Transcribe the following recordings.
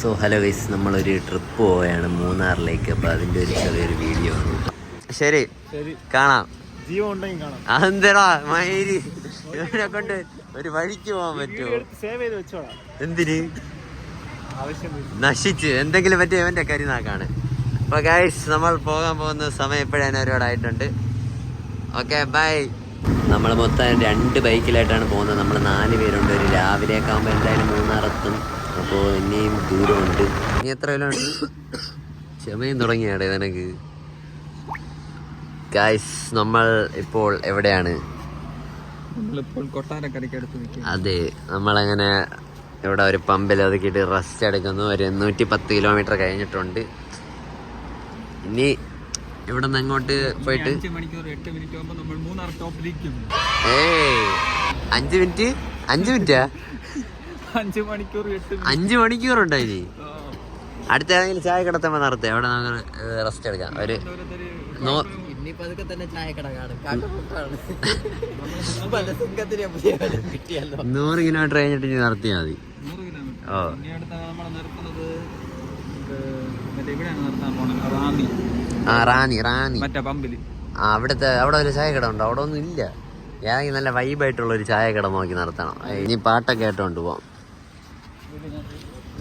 So hello guys നമ്മളൊരു trip പോവുകയാണ് മൂന്നാറിലേക്ക്. അപ്പോൾ അതിന്റെ ഒരു ചെറിയൊരു വീഡിയോ ആണ്. ശരി കാണാം. അതെന്തടാ മയിരി ഇവനെ കൊണ്ട് ഒരു വഴിക്ക് പോകാൻ പറ്റുമോ? എന്തിന്. നശിച്ച്. എന്തെങ്കിലും പറ്റിയ ഇവന്റെ കരിനാക്കാണ് അപ്പൊ ഗൈസ് നമ്മൾ പോകാൻ പോകുന്ന സമയം ഇപ്പോഴാണ് ഒരുപാടായിട്ടുണ്ട്. ഓക്കെ ബൈ നമ്മൾ മൊത്തം രണ്ട് ബൈക്കിലായിട്ടാണ് പോകുന്നത്. നമ്മൾ നാല് പേരുണ്ട്. ഒരു രാവിലെ ഒക്കെ ആകുമ്പോൾ എന്തായാലും മൂന്നാറെത്തും. അപ്പോൾ ഇനിയും ദൂരമുണ്ട്. ഇനി എത്ര കിലോ ഉണ്ട്? ക്ഷമയും തുടങ്ങിയാടേ നിനക്ക്. ഗായ്സ് നമ്മൾ ഇപ്പോൾ എവിടെയാണ്? അതെ നമ്മളങ്ങനെ ഇവിടെ ഒരു പമ്പിൽ ഒതുക്കിയിട്ട് റെസ്റ്റ് എടുക്കുന്നു. ഒരു നൂറ്റി പത്ത് കിലോമീറ്റർ കഴിഞ്ഞിട്ടുണ്ട്. ഇനി ഇവിടെ നിന്ന് അങ്ങോട്ട് പോയിട്ട് ഏയ് അഞ്ച് മിനിറ്റ്? അഞ്ച് മിനിറ്റാ? അഞ്ച് മണിക്കൂർ ഉണ്ടായി അഞ്ച് അടുത്ത ഏതെങ്കിലും ചായ കിടത്തുമ്പോൾ നടത്തേ അവിടെ നമുക്ക് റെസ്റ്റ് എടുക്കാം. ഒരു നൂറ് കിലോമീറ്റർ കഴിഞ്ഞിട്ട് ഇനി നടത്തിയാൽ മതി. ഓ. അടുത്ത നമ്മൾ നിർത്തുന്നത് ഇവിടെയാണ് നിർത്താൻ പോണത്. റാന്നി. ആ റാണി റാണി അവിടുത്തെ അവിടെ ഒരു ചായ കട ഉണ്ടോ. അവിടെ ഒന്നും ഇല്ല. ഞാൻ നല്ല വൈബായിട്ടുള്ള ഒരു ചായ കട നോക്കി നടത്തണം ഇനി പാട്ടൊക്കെ ആയിട്ട് പോവാം.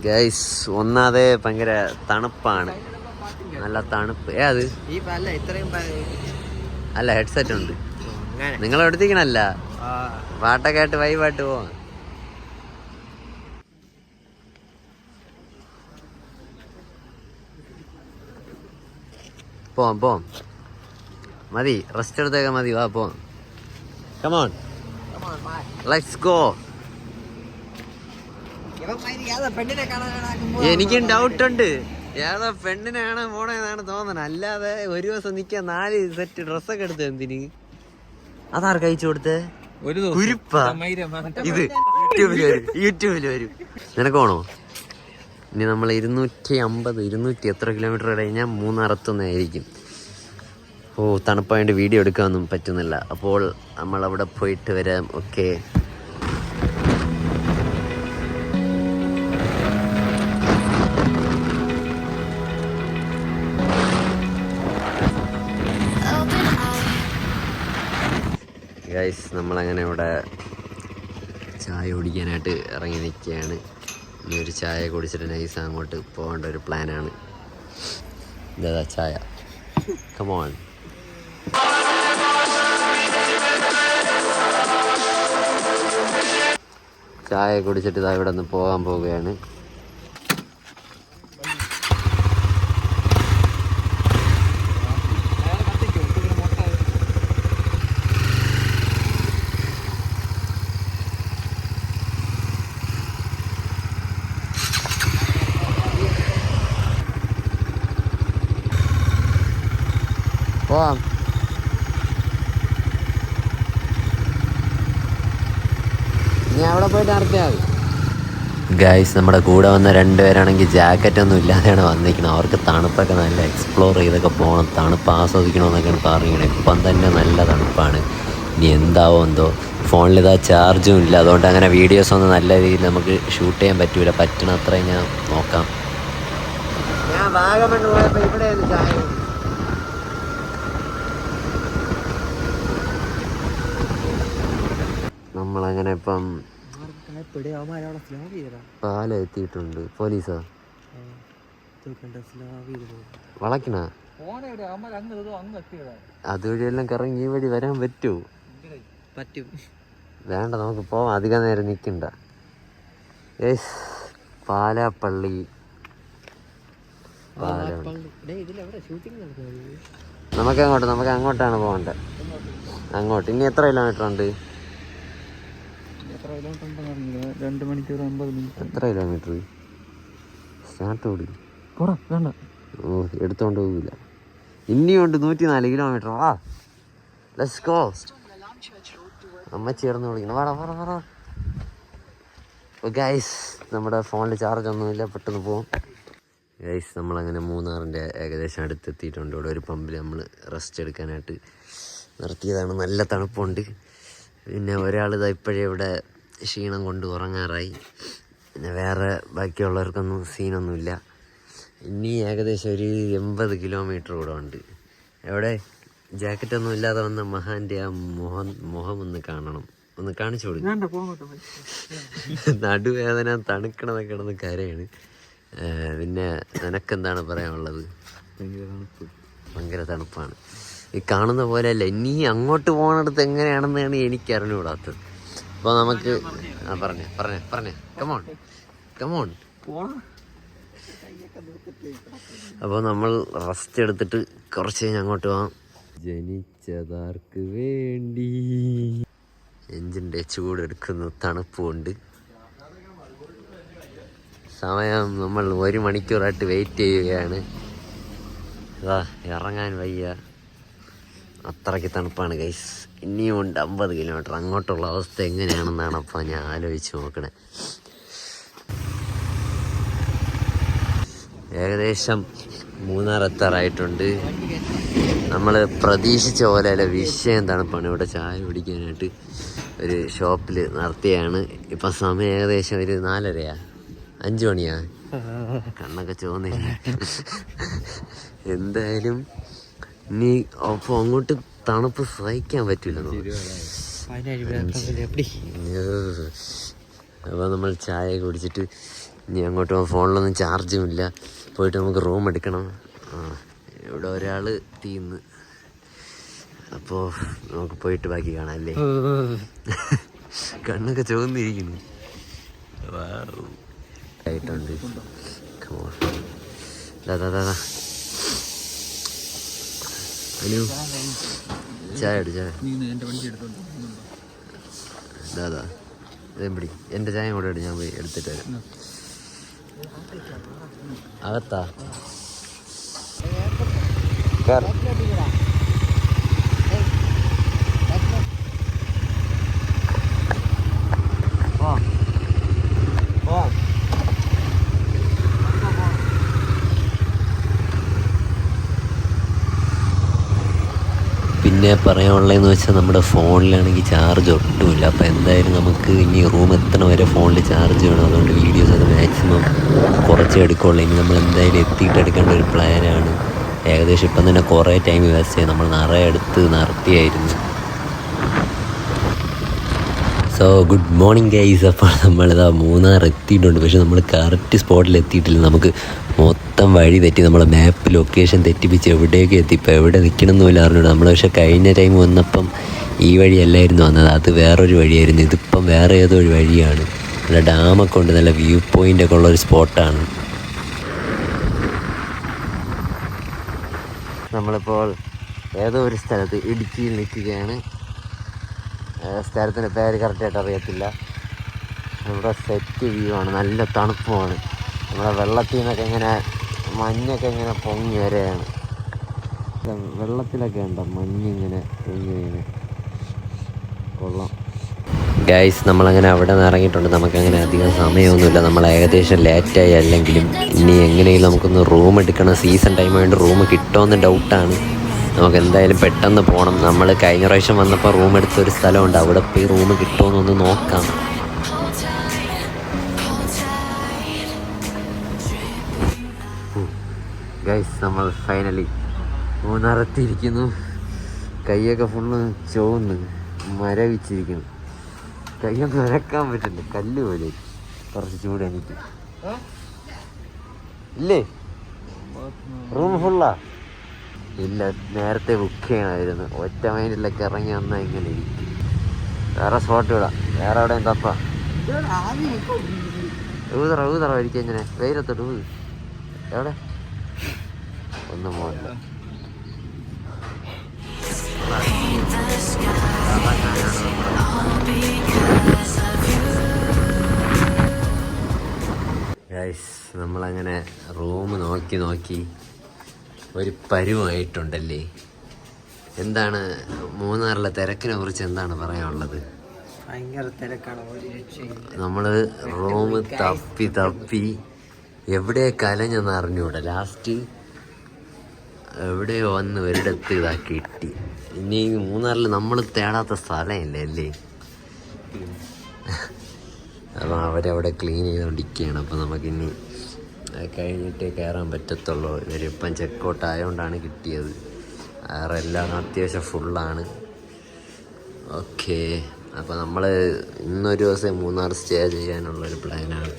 ഗൈസ് ഒന്നാതെ ഭയങ്കര തണുപ്പാണ്. നല്ല തണുപ്പ്. ഏ അത്? അല്ല ഹെഡ്സെറ്റ് ഉണ്ട്. നിങ്ങൾ എടുത്തിക്കണല്ല ആ, പാട്ടൊക്കെ ആയിട്ട് വൈബായിട്ട് പോവാം. പോവാം പോവാം. മതി റെസ്റ്റ് എടുത്തേക്കാൻ മതി. വാ പോവാം. കമോൺ ലെറ്റ്സ് ഗോ എനിക്കും ഡൗട്ട് ഉണ്ട്. ഏതോ പെണ്ണിനാണ് പോണേന്നാണ് തോന്നണത് അല്ലാതെ ഒരു ദിവസം നിക്കാൻ നാല് സെറ്റ് ഡ്രസ്സൊക്കെ എടുത്ത് എന്തിന്? അതാർക്ക് അയച്ചു കൊടുത്തേ? ഒരു കുരിപ്പ. ഇത് യൂട്യൂബിൽ വരും. യൂട്യൂബിൽ വരും. നിനക്കോണോ ഇനി നമ്മൾ ഇരുന്നൂറ്റി അമ്പത് ഇരുന്നൂറ്റി എത്ര കിലോമീറ്റർ കഴിഞ്ഞാൽ മൂന്നിറത്തുന്നതായിരിക്കും ഓ തണുപ്പായതുകൊണ്ട് വീഡിയോ എടുക്കാനൊന്നും പറ്റുന്നില്ല. അപ്പോൾ നമ്മൾ അവിടെ പോയിട്ട് വരാം. ഓക്കെ. ഗൈസ് നമ്മളങ്ങനെ ഇവിടെ ചായ കുടിക്കാനായിട്ട് ഇറങ്ങി നിൽക്കുകയാണ്. ഇനി ഒരു ചായ കുടിച്ചിട്ട് നൈസ് അങ്ങോട്ട് പോകേണ്ട ഒരു പ്ലാനാണ് ഇതാ ചായ. കമോൺ ചായ കുടിച്ചിട്ട് ഇതാ ഇവിടെ നിന്ന് പോകാൻ പോവുകയാണ്. ഗൈസ് നമ്മുടെ കൂടെ വന്ന രണ്ടുപേരാണെങ്കിൽ ജാക്കറ്റ് ഒന്നും ഇല്ലാതെയാണ് വന്നിരിക്കുന്നത്. അവർക്ക് തണുപ്പൊക്കെ നല്ല എക്സ്പ്ലോർ ചെയ്തൊക്കെ പോകണം. തണുപ്പ് ആസ്വദിക്കണമെന്നൊക്കെയാണ് പറയുന്നത് ഇപ്പം തന്നെ നല്ല തണുപ്പാണ്. ഇനി എന്താവോ എന്തോ. ഫോണിൽ ഇതാ ചാർജും ഇല്ല. അതുകൊണ്ട് അങ്ങനെ വീഡിയോസ് ഒന്നും നല്ല രീതിയിൽ നമുക്ക് ഷൂട്ട് ചെയ്യാൻ പറ്റൂല. പറ്റണ അത്രയും ഞാൻ നോക്കാം. ഞാൻ വാഗമണ് പോയപ്പോൾ ഇവിടെ ചായ നമ്മളങ്ങനെ ഇപ്പം കായപ്പൊടി അവന്മാരവിടെ സ്ലാവ് ചെയ്തടാ പാല എത്തിയിട്ടുണ്ട്. പോലീസാ. വളക്കണ അതുവഴിയെല്ലാം കറങ്ങി ഈ വഴി വരാൻ പറ്റുമോ പറ്റും. വേണ്ട നമുക്ക് പോവാം. അധിക നേരം നിൽക്കണ്ട യെസ് പാലാപ്പള്ളി. നമുക്ക് അങ്ങോട്ട് നമുക്ക് അങ്ങോട്ടാണ് പോകേണ്ടത് അങ്ങോട്ട്. ഇനി എത്ര കിലോമീറ്റർ ഉണ്ട്? എത്ര കിലോമീറ്റർ ഉണ്ടെന്ന് അറിയില്ല രണ്ട് മണിക്കൂർ അമ്പത് മിനിറ്റ്. എത്ര കിലോമീറ്റർ സ്റ്റാർട്ട് ഓടി പോടാ വേണ്ട. ഓ എടുത്തോണ്ട് പോകില്ല ഇനിയുണ്ട് നൂറ്റി നാല് കിലോമീറ്റർ വാ. ലെറ്റ്സ് ഗോ അമ്മ ചേർന്ന് വിളിക്കണം വാടാ വാടാ വാടാ. ഗൈസ് നമ്മുടെ ഫോണിൽ ചാർജ് ഒന്നുമില്ല പെട്ടെന്ന് പോവും. ഗൈസ് നമ്മളങ്ങനെ മൂന്നാറിന്റെ ഏകദേശം അടുത്തെത്തിയിട്ടുണ്ട്. ഇവിടെ ഒരു പമ്പിൽ നമ്മൾ റെസ്റ്റ് എടുക്കാനായിട്ട് നിർത്തിയതാണ്. നല്ല തണുപ്പുണ്ട്. പിന്നെ ഒരാൾ ഇതാ ഇപ്പോഴേ ഇവിടെ ക്ഷീണം കൊണ്ട് ഉറങ്ങാറായി. പിന്നെ വേറെ ബാക്കിയുള്ളവർക്കൊന്നും സീനൊന്നുമില്ല. ഇനി ഏകദേശം ഒരു എൺപത് കിലോമീറ്റർ കൂടെ ഉണ്ട്. എവിടെ? ജാക്കറ്റൊന്നും ഇല്ലാതെ വന്ന മഹാന്റെ ആ മുഖം മുഖം ഒന്ന് കാണണം. ഒന്ന് കാണിച്ചു കൊടുക്കും. നടുവേദന തണുക്കണതൊക്കെ കിടന്ന് കരയാണ്. പിന്നെ നിനക്കെന്താണ് പറയാനുള്ളത്? ഭയങ്കര തണുപ്പാണ്. ഈ കാണുന്ന പോലെയല്ല ഇനി അങ്ങോട്ട് പോകണടുത്ത് എങ്ങനെയാണെന്നാണ് എനിക്ക് അറിഞ്ഞുകൂടാത്തത് അപ്പോൾ നമുക്ക് ആ പറഞ്ഞേ പറഞ്ഞേ പറഞ്ഞേ. കമോൺ കമോൺ അപ്പൊ അപ്പോൾ നമ്മൾ റെസ്റ്റ് എടുത്തിട്ട് കുറച്ച് കഴിഞ്ഞ് അങ്ങോട്ട് പോവാം. ജനിച്ചതാർക്ക് വേണ്ടി. എഞ്ചിന്റെ ചൂടെടുക്കുന്നു തണുപ്പുണ്ട് സമയം നമ്മൾ ഒരു മണിക്കൂറായിട്ട് വെയിറ്റ് ചെയ്യുകയാണ്. ഇറങ്ങാൻ വയ്യ. അത്രയ്ക്ക് തണുപ്പാണ് ഗൈസ് ഇനിയും ഉണ്ട് അമ്പത് കിലോമീറ്റർ അങ്ങോട്ടുള്ള അവസ്ഥ എങ്ങനെയാണെന്നാണ് അപ്പോൾ ഞാൻ ആലോചിച്ച് നോക്കണേ. ഏകദേശം മൂന്നാർ എത്താറായിട്ടുണ്ട് നമ്മൾ പ്രതീക്ഷിച്ച പോലെ അല്ല വിഷയം തണുപ്പാണ്. ഇവിടെ ചായ കുടിക്കാനായിട്ട് ഒരു ഷോപ്പിൽ നടത്തിയാണ്. ഇപ്പം സമയം ഏകദേശം ഒരു നാലരയാ. അഞ്ചു മണിയാ. കണ്ണൊക്കെ ചോന്നില്ല എന്തായാലും ഇനി അപ്പോൾ അങ്ങോട്ട് തണുപ്പ് സഹിക്കാൻ പറ്റില്ല അപ്പോൾ നമ്മൾ ചായ കുടിച്ചിട്ട് ഇനി അങ്ങോട്ട് ഫോണിലൊന്നും ചാർജും ഇല്ല. പോയിട്ട് നമുക്ക് റൂം എടുക്കണം. ആ ഇവിടെ ഒരാൾ തീന്ന്. അപ്പോൾ നമുക്ക് പോയിട്ട് ബാക്കി കാണാം അല്ലേ? കണ്ണൊക്കെ ചുവന്നിരിക്കുന്നു. ആയിട്ടുണ്ട്. ദാ, ദാ, ദാ. അനു ചായ എടു ചായ. ദാദാ പിടി. എന്റെ ചായ കൂടെ എടു ഞാൻ പോയി എടുത്തിട്ട് വരാം. അകത്താ. കേറ്. പിന്നെ പറയാനുള്ളതെന്ന് വെച്ചാൽ നമ്മുടെ ഫോണിലാണെങ്കിൽ ചാർജ് ഒട്ടുമില്ല അപ്പോൾ എന്തായാലും നമുക്ക് ഇനി റൂം എത്തണ വരെ ഫോണിൽ ചാർജ് വേണം. അതുകൊണ്ട് വീഡിയോസ് അത് മാക്സിമം കുറച്ച് എടുക്കുള്ളൂ. ഇനി നമ്മൾ എന്തായാലും എത്തിയിട്ട് എടുക്കേണ്ട ഒരു പ്ലാനാണ് ഏകദേശം ഇപ്പം തന്നെ കുറേ ടൈം വേസ്റ്റ് ചെയ്യും. നമ്മൾ നിറയെ എടുത്ത് നിർത്തിയായിരുന്നു. സോ ഗുഡ് മോർണിംഗ് ഗൈസ് അപ്പോൾ നമ്മളിതാ മൂന്നാർ എത്തിയിട്ടുണ്ട്. പക്ഷെ നമ്മൾ കറക്റ്റ് സ്പോട്ടിൽ എത്തിയിട്ടില്ല. നമുക്ക് മൊത്തം വഴി തെറ്റി നമ്മളെ മാപ്പ് ലൊക്കേഷൻ തെറ്റിപ്പിച്ച് എവിടെയൊക്കെ എത്തി ഇപ്പോൾ എവിടെ നിൽക്കണമെന്ന് പോലും അറിഞ്ഞൂടാ. നമ്മൾ പക്ഷെ കഴിഞ്ഞ ടൈം വന്നപ്പം ഈ വഴിയല്ലായിരുന്നു വന്നത്. അത് വേറൊരു വഴിയായിരുന്നു. ഇതിപ്പം വേറെ ഏതോ ഒരു വഴിയാണ്. നല്ല ഡാമൊക്കെ ഉണ്ട്. നല്ല വ്യൂ പോയിന്റ് ഒക്കെ ഉള്ള ഒരു സ്പോട്ടാണ് നമ്മളിപ്പോൾ ഏതോ ഒരു സ്ഥലത്ത് ഇടുക്കിയിൽ നിൽക്കുകയാണ്. സ്ഥലത്തിന്റെ പേര് കറക്റ്റായിട്ട് അറിയത്തില്ല. ഇവിടെ സെറ്റ് വ്യൂ ആണ്. നല്ല തണുപ്പുമാണ്. നമ്മുടെ വെള്ളത്തിൽ നിന്നൊക്കെ ഇങ്ങനെ മഞ്ഞൊക്കെ ഇങ്ങനെ പൊങ്ങി വരെയാണ് വെള്ളത്തിലൊക്കെ ഉണ്ടോ? മഞ്ഞിങ്ങനെ പൊങ്ങി വീണ് കൊള്ളാം. ഗൈസ് നമ്മളങ്ങനെ അവിടെ നിന്ന് ഇറങ്ങിയിട്ടുണ്ട്. നമുക്കങ്ങനെ അധികം സമയമൊന്നുമില്ല. നമ്മൾ ഏകദേശം ലേറ്റായി അല്ലെങ്കിലും ഇനി എങ്ങനെയും നമുക്കൊന്ന് റൂം എടുക്കണം. സീസൺ ടൈം ആയതുകൊണ്ട് റൂം കിട്ടുമെന്ന് ഡൗട്ടാണ് നമുക്ക് എന്തായാലും പെട്ടെന്ന് പോകണം നമ്മൾ കഴിഞ്ഞ പ്രാവശ്യം വന്നപ്പോൾ റൂം എടുത്ത ഒരു സ്ഥലമുണ്ട്. അവിടെ പോയി റൂം കിട്ടുമെന്നൊന്ന് നോക്കാം. നമ്മൾ ഫൈനലി മൂന്നറത്തിരിക്കുന്നു കൈയൊക്കെ ഫുള്ള് ചോന്ന് മരവിച്ചിരിക്കുന്നു. കൈയൊക്കെ അരക്കാൻ പറ്റില്ല. കല്ല് പോലെ. കുറച്ച് ചൂട് എനിക്ക് ഇല്ലേ? റൂം ഫുള്ളാ ഇല്ല നേരത്തെ ബുക്ക് ചെയ്യണമായിരുന്നു. ഒറ്റ മൈൻഡിലൊക്കെ ഇറങ്ങി വന്നാൽ ഇങ്ങനെ ഇരിക്കും. വേറെ സ്പോട്ട് വിടാം വേറെ എവിടെയും തപ്പ. ഊതറ ഊതറ ഇരിക്കും ഇങ്ങനെ. വെയിലത്തോട്ട് ഊത്. എവിടെ? ഒന്നും പോകണ്ട നമ്മളങ്ങനെ റൂം നോക്കി നോക്കി ഒരു പരുവായിട്ടുണ്ടല്ലേ? എന്താണ് മൂന്നാറിലെ തിരക്കിനെ കുറിച്ച് എന്താണ് പറയാനുള്ളത്? ഭയങ്കര തിരക്കാണ് നമ്മൾ റൂം തപ്പി തപ്പി എവിടെ കലഞ്ഞെന്ന് അറിഞ്ഞൂടെ. ലാസ്റ്റ് എവിടെയോ വന്ന് ഒരിടത്ത് ഇതാ കിട്ടി. ഇനി മൂന്നാറിൽ നമ്മൾ തേടാത്ത സ്ഥലമില്ല അല്ലേ? അപ്പം അവരവിടെ ക്ലീൻ ചെയ്തുകൊണ്ടിരിക്കുകയാണ് അപ്പം നമുക്കിനി കഴിഞ്ഞിട്ടേ കയറാൻ പറ്റത്തുള്ളൂ. ഇവരിപ്പം ചെക്കൗട്ട് ആയതുകൊണ്ടാണ് കിട്ടിയത്. വേറെ എല്ലാം അത്യാവശ്യം ഫുള്ളാണ് ഓക്കെ അപ്പോൾ നമ്മൾ ഇന്നൊരു ദിവസം മൂന്നാർ സ്റ്റേ ചെയ്യാനുള്ളൊരു പ്ലാനാണ്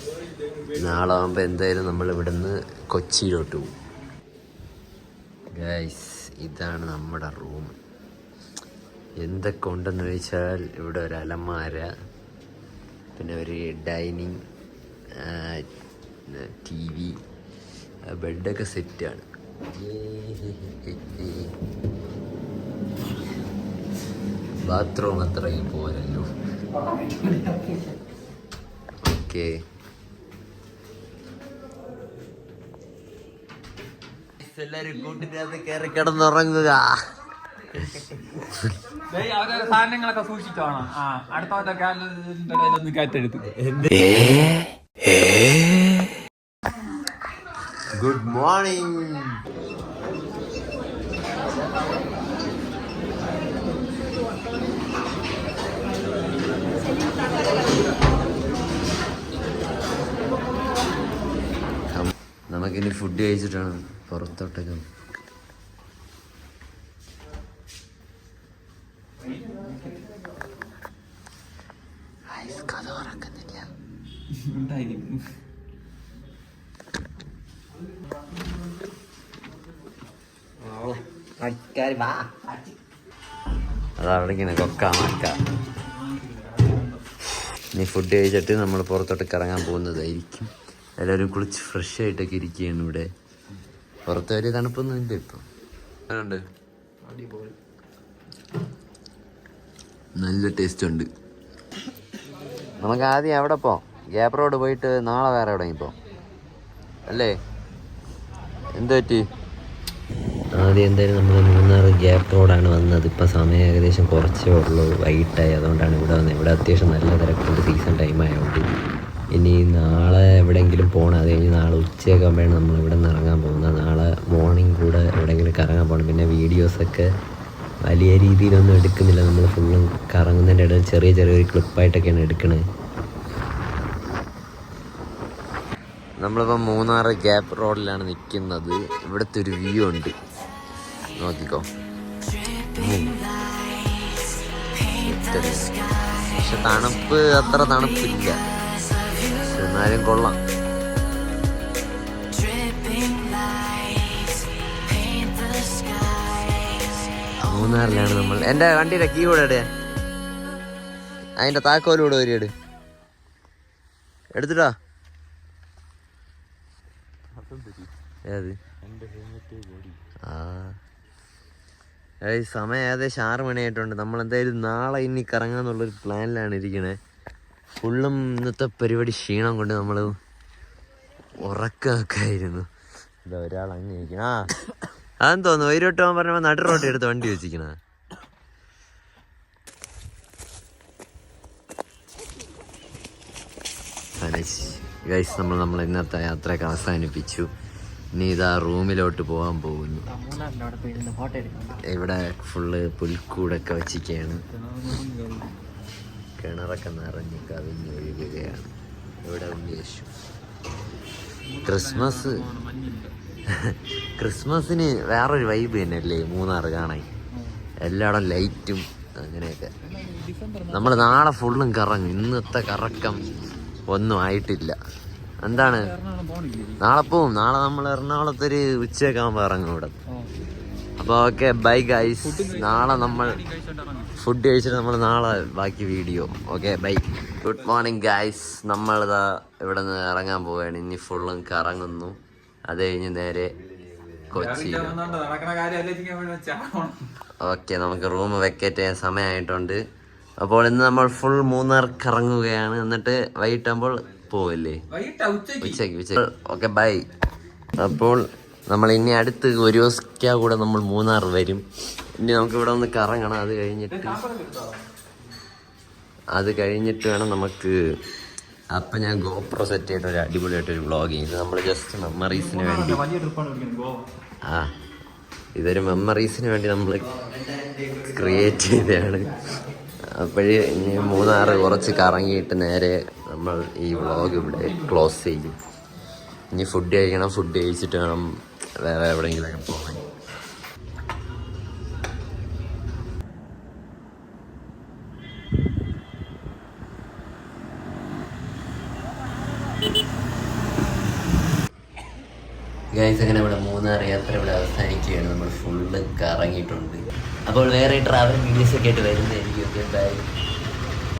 നാളെ ആകുമ്പോൾ എന്തായാലും നമ്മൾ ഇവിടുന്ന് കൊച്ചിയിലോട്ട് പോകും ഗൈസ് ഇതാണ് നമ്മുടെ റൂം എന്തൊക്കെ ഉണ്ടെന്ന് ചോദിച്ചാൽ ഇവിടെ ഒരു അലമാര പിന്നെ ഒരു ഡൈനിങ് ടി വി ബെഡൊക്കെ സെറ്റാണ് ബാത്റൂം അത്രയും പോരല്ലോ. ഓക്കെ എല്ലാരും കൂട്ടിനകത്ത് കയറി കിടന്നുറങ്ങുക. സാധനങ്ങളൊക്കെ സൂക്ഷിച്ചോണം. ആ അടുത്ത കാലിന്റെ മോർണിംഗ് നമുക്കിനി ഫുഡ് കഴിച്ചിട്ടാണ് പുറത്തോട്ടൊക്കെ അതവിടെ ഇങ്ങനെ കൊക്ക മക്ക ഇനി ഫുഡ് കഴിച്ചിട്ട് നമ്മൾ പുറത്തോട്ട് ഇറങ്ങാൻ പോകുന്നതായിരിക്കും. എല്ലാവരും കുളിച്ച് ഫ്രഷ് ആയിട്ടൊക്കെ ഇരിക്കുകയാണ് ഇവിടെ. പുറത്ത് വലിയ തണുപ്പൊന്നും ഇല്ല ഇപ്പം ഉണ്ട് നല്ല ടേസ്റ്റ് ഉണ്ട്. നമുക്ക് ആദ്യം എവിടെ പോ? ഗ്യാപ്പ് റോഡ് പോയിട്ട് നാളെ വേറെ എവിടെ പോ. അല്ലേ? എന്ത് പറ്റി? ആദ്യം എന്തായാലും നമ്മൾ മൂന്നാർ ഗ്യാപ്പ് റോഡാണ് വന്നത്. ഇപ്പോൾ സമയം ഏകദേശം കുറച്ചേ ഉള്ളൂ. വൈകിട്ടായി. അതുകൊണ്ടാണ് ഇവിടെ വന്നത്. ഇവിടെ അത്യാവശ്യം നല്ല തിരക്കുണ്ട്. സീസൺ ടൈം ആയതുകൊണ്ട് ഇനി നാളെ എവിടെയെങ്കിലും പോകണം അത് കഴിഞ്ഞ് നാളെ ഉച്ചയൊക്കെ ആകുമ്പോഴാണ് നമ്മൾ ഇവിടെ നിന്ന് ഇറങ്ങാൻ പോകുന്നത്. നാളെ മോർണിംഗ് കൂടെ എവിടെയെങ്കിലും കറങ്ങാൻ പോകണം പിന്നെ വീഡിയോസൊക്കെ വലിയ രീതിയിലൊന്നും എടുക്കുന്നില്ല. നമ്മൾ ഫുള്ളും കറങ്ങുന്നതിന്റെ ഇടയിൽ ചെറിയ ചെറിയൊരു ക്ലിപ്പായിട്ടൊക്കെയാണ് എടുക്കണത് നമ്മളിപ്പോൾ മൂന്നാറ് ഗ്യാപ്പ് റോഡിലാണ് നിൽക്കുന്നത് ഇവിടുത്തെ ഒരു വ്യൂ ഉണ്ട്. നോക്കിക്കോ. പക്ഷെ തണുപ്പ് അത്ര തണുപ്പില്ല. എന്നാലും കൊള്ളാം. മൂന്നാറിലാണ് നമ്മൾ. എന്റെ വണ്ടിയുടെ കീ കൂടെ ഇടേ അതിന്റെ താക്കോലൂടെ ഒരു ഇട് എടുത്തിട്ടോ? ഏത്? ആ. സമയം ഏകദേശം ആറ് മണിയായിട്ടുണ്ട്. നമ്മൾ എന്തായാലും നാളെ ഇനി കറങ്ങാന്നുള്ളൊരു പ്ലാനിലാണ് ഇരിക്കണേ. ഫുള്ളും ഇന്നത്തെ പരിപാടി ക്ഷീണം കൊണ്ട് നമ്മൾ ഉറക്കമൊക്കെ ആയിരുന്നു ഇതാ ഒരാൾ അങ്ങ് ഇരിക്കണം ആ അതെന്ന് തോന്നുന്നു? ഒരു വട്ടം പറഞ്ഞപ്പോൾ നടു റോട്ടി എടുത്ത് വണ്ടി വെച്ചിരിക്കണ. ഗൈസ് നമ്മൾ നമ്മൾ ഇന്നത്തെ യാത്രയൊക്കെ അവസാനിപ്പിച്ചു. ഇനി ഇതാ റൂമിലോട്ട് പോകാൻ പോകുന്നു. ഇവിടെ ഫുള്ള് പുൽക്കൂടൊക്കെ വെച്ചിരിക്കുകയാണ് കിണറൊക്കെ നിറഞ്ഞ് കവിഞ്ഞ് ഒഴുകുകയാണ്. ഇവിടെ ഉണ്ണിയേശു ക്രിസ്മസ്. ക്രിസ്മസിന് വേറൊരു വൈബ് തന്നെയല്ലേ മൂന്നാർ കാണാൻ. എല്ലായിടം ലൈറ്റും അങ്ങനെയൊക്കെ. നമ്മൾ നാളെ ഫുള്ളും കറങ്ങും. ഇന്നത്തെ കറക്കം ഒന്നും ആയിട്ടില്ല. എന്താണ്? നാളെ പോവും. നാളെ നമ്മൾ എറണാകുളത്ത് ഒരു ഉച്ചയൊക്കെ ആകുമ്പോൾ ഇറങ്ങും ഇവിടെ അപ്പോൾ ഓക്കെ ബൈ ഗൈസ്. നാളെ നമ്മൾ ഫുഡ് കഴിച്ചിട്ട് നമ്മൾ നാളെ ബാക്കി video. Okay bye. Good morning guys. നമ്മളിതാ ഇവിടെ നിന്ന് ഇറങ്ങാൻ പോവുകയാണ്. ഇനി ഫുള്ളും കറങ്ങുന്നു. അത് കഴിഞ്ഞ് നേരെ കൊച്ചി ഓക്കെ നമുക്ക് റൂം വെക്കേറ്റ് ചെയ്യാൻ സമയമായിട്ടുണ്ട്. അപ്പോൾ ഇന്ന് നമ്മൾ ഫുൾ മൂന്നാർ കറങ്ങുകയാണ് എന്നിട്ട് വൈകിട്ടാകുമ്പോൾ പോവല്ലേ? ഉച്ചയ്ക്ക്. ഉച്ചയ്ക്ക് ഓക്കെ ബൈ. അപ്പോൾ നമ്മൾ ഇനി അടുത്ത് ഒരു ദിവസക്കാ കൂടെ നമ്മൾ മൂന്നാർ വരും. ഇനി നമുക്ക് ഇവിടെ ഒന്ന് കറങ്ങണം. അത് കഴിഞ്ഞിട്ട് അത് കഴിഞ്ഞിട്ട് വേണം നമുക്ക് അപ്പം ഞാൻ ഗോപ്രോ സെറ്റ് ചെയ്തിട്ട് ഒരു അടിപൊളിയായിട്ടൊരു വ്ളോഗ് ചെയ്ത് നമ്മൾ ജസ്റ്റ് മെമ്മറീസിന് വേണ്ടി. ആ. ഇതൊരു മെമ്മറീസിന് വേണ്ടി നമ്മൾ ക്രിയേറ്റ് ചെയ്തതാണ്. അപ്പോഴേ ഇനി മൂന്നാറ് കുറച്ച് കറങ്ങിയിട്ട് നേരെ നമ്മൾ ഈ വ്ളോഗ് ഇവിടെ ക്ലോസ് ചെയ്യും. ഇനി ഫുഡ് കഴിക്കണം ഫുഡ് കഴിച്ചിട്ട് വേണം വേറെ എവിടെയെങ്കിലൊക്കെ പോകാൻ. ഗൈസ് അങ്ങനെ ഇവിടെ മൂന്നാർ യാത്ര ഇവിടെ അവസാനിക്കുകയാണ്. നമ്മൾ ഫുള്ള് കറങ്ങിയിട്ടുണ്ട്. അപ്പോൾ വേറെ ട്രാവൽ വീഡിയോസ് ഒക്കെ ആയിട്ട് വരുന്നതായിരിക്കും. ബൈ